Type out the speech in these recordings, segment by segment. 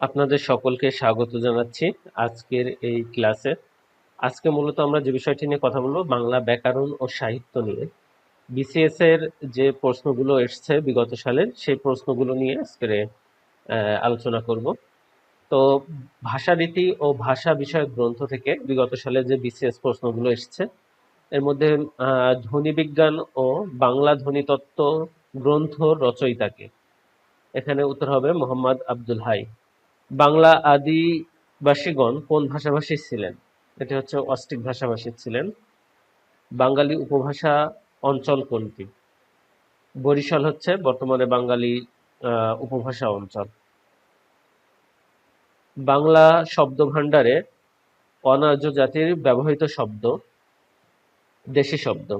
আপনাদের সকলকে স্বাগত জানাচ্ছি আজকের এই ক্লাসে। আজকে মূলত আমরা যে বিষয়টি নিয়ে কথা বলব, বাংলা ব্যাকরণ ও সাহিত্য নিয়ে। বিসিএস এর যে প্রশ্নগুলো এসছে বিগত সালের সেই প্রশ্নগুলো নিয়ে আজকের আলোচনা করব। তো ভাষারীতি ও ভাষা বিষয়ক গ্রন্থ থেকে বিগত সালে যে বিসিএস প্রশ্নগুলো এসছে, এর মধ্যে ধ্বনি বিজ্ঞান ও বাংলা ধ্বনিতত্ত্ব গ্রন্থ রচয়িতাকে। এখানে উত্তর হবে মোহাম্মদ আব্দুল হাই। বাংলা আদিবাসীগণ কোন ভাষাভাষী ছিলেন? এটি হচ্ছে অস্টিক ভাষাভাষী ছিলেন। বাঙালি উপভাষা অঞ্চল কোনটি? বরিশাল হচ্ছে, বর্তমানে বাঙালি উপভাষা অঞ্চল। বাংলা শব্দ ভাণ্ডারে অনার্য জাতির ব্যবহৃত শব্দ, দেশি শব্দ।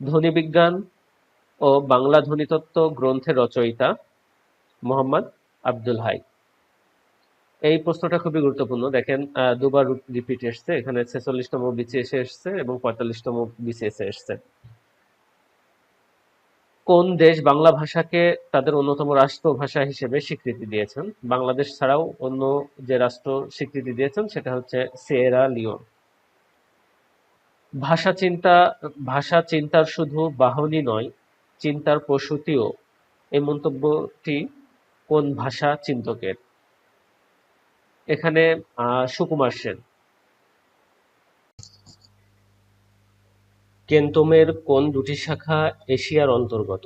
ধ্বনি বিজ্ঞান ও বাংলা ধ্বনিতত্ত্ব গ্রন্থের রচয়িতা মোহাম্মদ আব্দুল হাই। এই প্রশ্নটা খুবই গুরুত্বপূর্ণ। দেখেন দুবার রিপিট এসছে। এখানে ছেচল্লিশতম বিসিএস এসছে এবং পঁয়তাল্লিশতম বিসিএস এসছে। কোন দেশ বাংলা ভাষাকে তাদের অন্যতম রাষ্ট্র ভাষা হিসেবে স্বীকৃতি দিয়েছেন? বাংলাদেশ ছাড়াও অন্য যে রাষ্ট্র স্বীকৃতি দিয়েছেন, সেটা হচ্ছে সিয়েরা লিওন। ভাষা চিন্তা, ভাষা চিন্তার শুধু বাহনই নয়, চিন্তার প্রসূতিও। এই মন্তব্যটি কোন ভাষা চিন্তকের? এখানে সুকুমার সেন। কেন্তমের কোন দুটি শাখা এশিয়ার অন্তর্গত?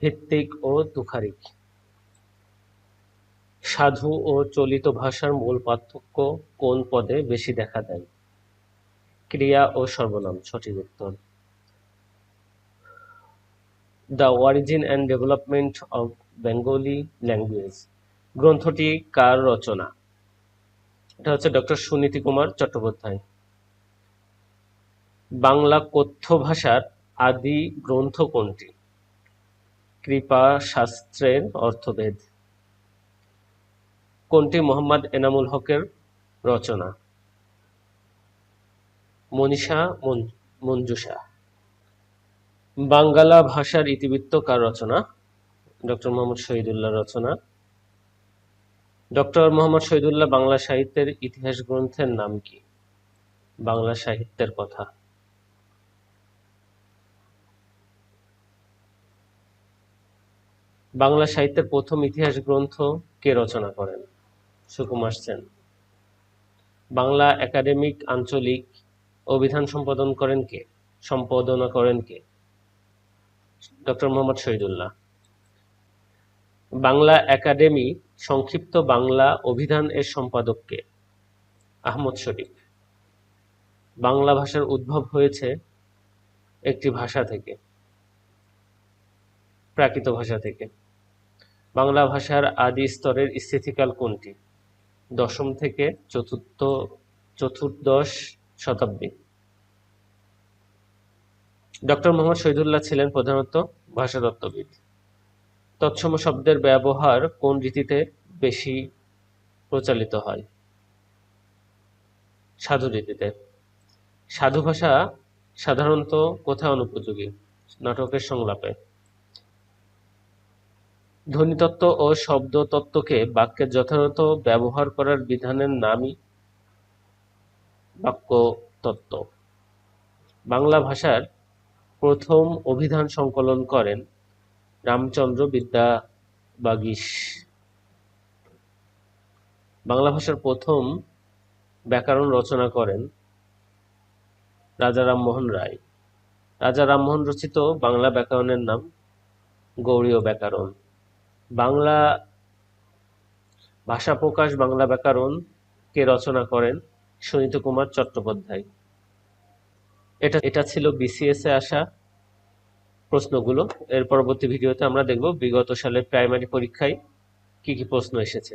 ভিত্তিক ও তুখারিক। সাধু ও চলিত ভাষার মূল পার্থক্য কোন পদে বেশি দেখা দেয়? ক্রিয়া ও সর্বনাম, সঠিক উত্তর। The origin and development of Bengali language. গ্রন্থটি কার রচনা? এটা হচ্ছে ডক্টর সুনীতি কুমার চট্টোপাধ্যায়। বাংলা কথ্য ভাষার আদি গ্রন্থ কোনটি? কৃপা শাস্ত্রের অর্থভেদ কোনটি মোহাম্মদ এনামুল হকের রচনা? মনীষা মন- মঞ্জুষা। বাঙ্গালা ভাষার ইতিবৃত্ত কার রচনা? ডক্টর মোহাম্মদ শহীদুল্লাহ রচনা। ডক্টর মোহাম্মদ শহীদুল্লাহ বাংলা সাহিত্যের ইতিহাস গ্রন্থের নাম কি? বাংলা সাহিত্যের কথা। বাংলা সাহিত্যের প্রথম ইতিহাস গ্রন্থ কে রচনা করেন? সুকুমার সেন। বাংলা একাডেমিক আঞ্চলিক অভিধান সম্পাদন করেন কে? সম্পাদনা করেন কে? ডক্টর মোহাম্মদ শহীদুল্লাহ। বাংলা একাডেমি সংক্ষিপ্ত বাংলা অভিধান এর সম্পাদককে, আহমদ শরীফ। বাংলা ভাষার উদ্ভব হয়েছে একটি ভাষা থেকে, প্রাকৃত ভাষা থেকে। বাংলা ভাষার আদি স্তরের স্থিতিকাল কোনটি? দশম থেকে চতুর্থ, চতুর্দশ শতাব্দী। ডক্টর মোহাম্মদ শহীদুল্লাহ ছিলেন প্রধানত ভাষা ভাষাতত্ত্ববিদ তৎসম শব্দের ব্যবহার কোন রীতিতে বেশি প্রচলিত হয়? সাধু রীতিতে। সাধু ভাষা সাধারণত কোথায় অনুপযোগী? নাটকের সংলাপে। ধ্বনিতত্ত্ব ও শব্দতত্ত্বকে বাক্যের যথাযথ ব্যবহার করার বিধানের নামই বাক্যতত্ত্ব। বাংলা ভাষার প্রথম অভিধান সংকলন করেন রামচন্দ্র বিদ্যা বিদ্যাবাগীশ বাংলা ভাষার প্রথম ব্যাকরণ রচনা করেন রাজা রামমোহন রায়। রাজা রামমোহন রচিত বাংলা ব্যাকরণের নাম গৌড়ীয় ব্যাকরণ। বাংলা ভাষা প্রকাশ বাংলা ব্যাকরণ কে রচনা করেন সুনীত কুমার চট্টোপাধ্যায়। এটা এটা ছিল বিসিএস আসা প্রশ্নগুলো। এর পরবর্তী ভিডিওতে আমরা দেখব বিগত সালের প্রাইমারি পরীক্ষায় কি কি প্রশ্ন এসেছে।